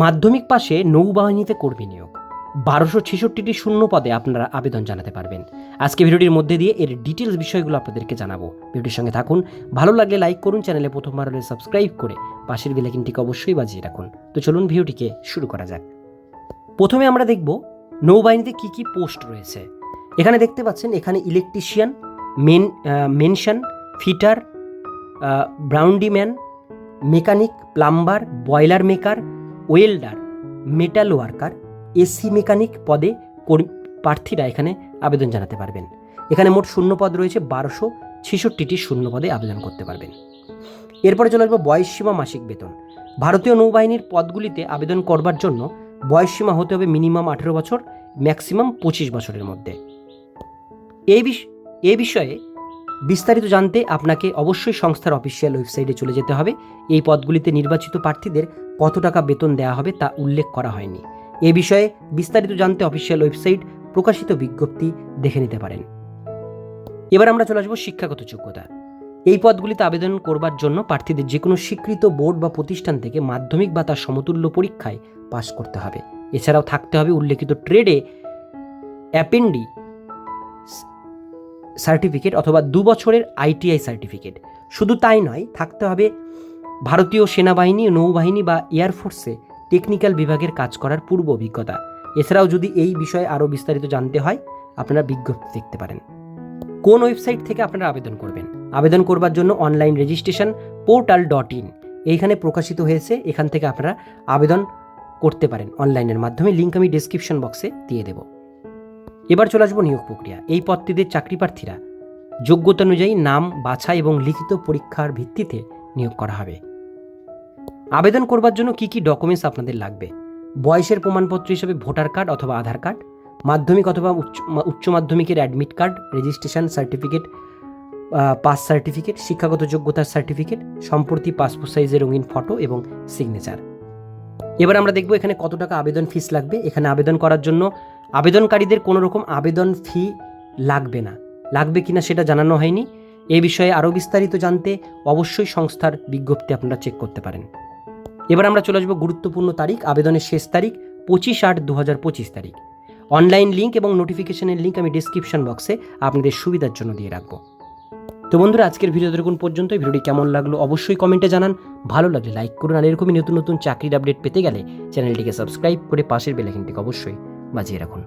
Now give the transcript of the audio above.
মাধ্যমিক পাশে নৌবাহিনীতে কর্মী নিয়োগ। বারোশো ছেষট্টিটি শূন্য পদে আপনারা আবেদন জানাতে পারবেন। আজকে ভিডিওটির মধ্যে দিয়ে এর ডিটেলস বিষয়গুলো আপনাদেরকে জানাব। ভিডিওটির সঙ্গে থাকুন। ভালো লাগলে লাইক করুন, চ্যানেলে প্রথমবার হলে সাবস্ক্রাইব করে পাশের বেলাইকিনটিকে অবশ্যই বাজিয়ে রাখুন। তো চলুন ভিডিওটিকে শুরু করা যাক। প্রথমে আমরা দেখব নৌবাহিনীতে কি কি পোস্ট রয়েছে। এখানে দেখতে পাচ্ছেন, এখানে ইলেকট্রিশিয়ান, মেন মেনশন, fitter ব্রাউন্ডিম্যান mechanic, plumber boiler maker welder, metal worker, AC mechanic পদে প্রার্থীরা এখানে আবেদন জানাতে পারবেন। এখানে মোট শূন্য পদ রয়েছে, বারোশো ছেষট্টিটি শূন্য পদে আবেদন করতে পারবেন। এরপরে চলে আসব বয়সসীমা মাসিক বেতন। ভারতীয় নৌবাহিনীর পদগুলিতে আবেদন করবার জন্য বয়সসীমা হতে হবে মিনিমাম আঠেরো বছর, ম্যাক্সিমাম পঁচিশ বছরের মধ্যে। এই বিষ, এই বিষয়ে বিস্তারিত জানতে আপনাকে অবশ্যই সংস্থার অফিসিয়াল ওয়েবসাইটে চলে যেতে হবে। এই পদগুলিতে নির্বাচিত প্রার্থীদের কত টাকা বেতন দেওয়া হবে তা উল্লেখ করা হয়নি। এ বিষয়ে বিস্তারিত জানতে অফিসিয়াল ওয়েবসাইট প্রকাশিত বিজ্ঞপ্তি দেখে নিতে পারেন। এবার আমরা চলে আসব শিক্ষাগত যোগ্যতা। এই পদগুলিতে আবেদন করবার জন্য প্রার্থীদের যে কোনো স্বীকৃত বোর্ড বা প্রতিষ্ঠান থেকে মাধ্যমিক বা তার সমতুল্য পরীক্ষায় পাশ করতে হবে। এছাড়াও থাকতে হবে উল্লেখিত ট্রেডে অ্যাপেন্ডি সার্টিফিকেট অথবা দু বছরের আইটিআই সার্টিফিকেট। শুধু তাই নয়, থাকতে হবে ভারতীয় সেনাবাহিনী, নৌবাহিনী বা এয়ারফোর্সে টেকনিক্যাল বিভাগের কাজ করার পূর্ব অভিজ্ঞতা। এছাড়াও যদি এই বিষয়ে আরও বিস্তারিত জানতে হয়, আপনারা বিজ্ঞপ্তি দেখতে পারেন। কোন ওয়েবসাইট থেকে আপনারা আবেদন করবেন? আবেদন করবার জন্য online registration portal dot in. এইখানে প্রকাশিত হয়েছে, এখান থেকে আপনারা আবেদন করতে পারেন। অনলাইনের মাধ্যমে লিঙ্ক আমি ডিসক্রিপশন বক্সে দিয়ে দেব। এবার চলে আসব নিয়োগ প্রক্রিয়া। এই পদটিদের চাকরি প্রার্থীরা যোগ্যতা অনুযায়ী নাম বাছাই এবং লিখিত পরীক্ষার ভিত্তিতে নিয়োগ করা হবে। আবেদন করবার জন্য কি কি ডকুমেন্টস আপনাদের লাগবে? বয়সের প্রমাণপত্র হিসেবে ভোটার কার্ড অথবা আধার কার্ড, মাধ্যমিক অথবা উচ্চ মাধ্যমিকের admit card registration certificate pass certificate শিক্ষাগত যোগ্যতার সার্টিফিকেট সম্প্রতি পাসপোর্ট সাইজের রঙিন ফটো এবং সিগনেচার এবার আমরা দেখব এখানে কত টাকা আবেদন ফিস লাগবে। এখানে আবেদন করার জন্য আবেদনকারীদের কোনো রকম আবেদন ফি লাগবে না। লাগবে কিনা সেটা জানানো হয়নি। এ বিষয়ে আরও বিস্তারিত জানতে অবশ্যই সংস্থার বিজ্ঞপ্তি আপনারা চেক করতে পারেন। এবার আমরা চলে আসব গুরুত্বপূর্ণ তারিখ, আবেদনের শেষ তারিখ, পঁচিশ আট দু হাজার পঁচিশ তারিখ। অনলাইন লিঙ্ক এবং নোটিফিকেশনের লিঙ্ক আমি ডিসক্রিপশন বক্সে আপনাদের সুবিধার জন্য দিয়ে রাখব। তো বন্ধুরা, আজকের ভিডিও দেখুন পর্যন্ত ভিডিওটি কেমন লাগল অবশ্যই কমেন্টে জানান। ভালো লাগলে লাইক করুন, আর এরকমই নতুন নতুন চাকরির আপডেট পেতে গেলে চ্যানেলটিকে সাবস্ক্রাইব করে পাশের বেলাইকনটিকে অবশ্যই বাজিয়ে রাখুন।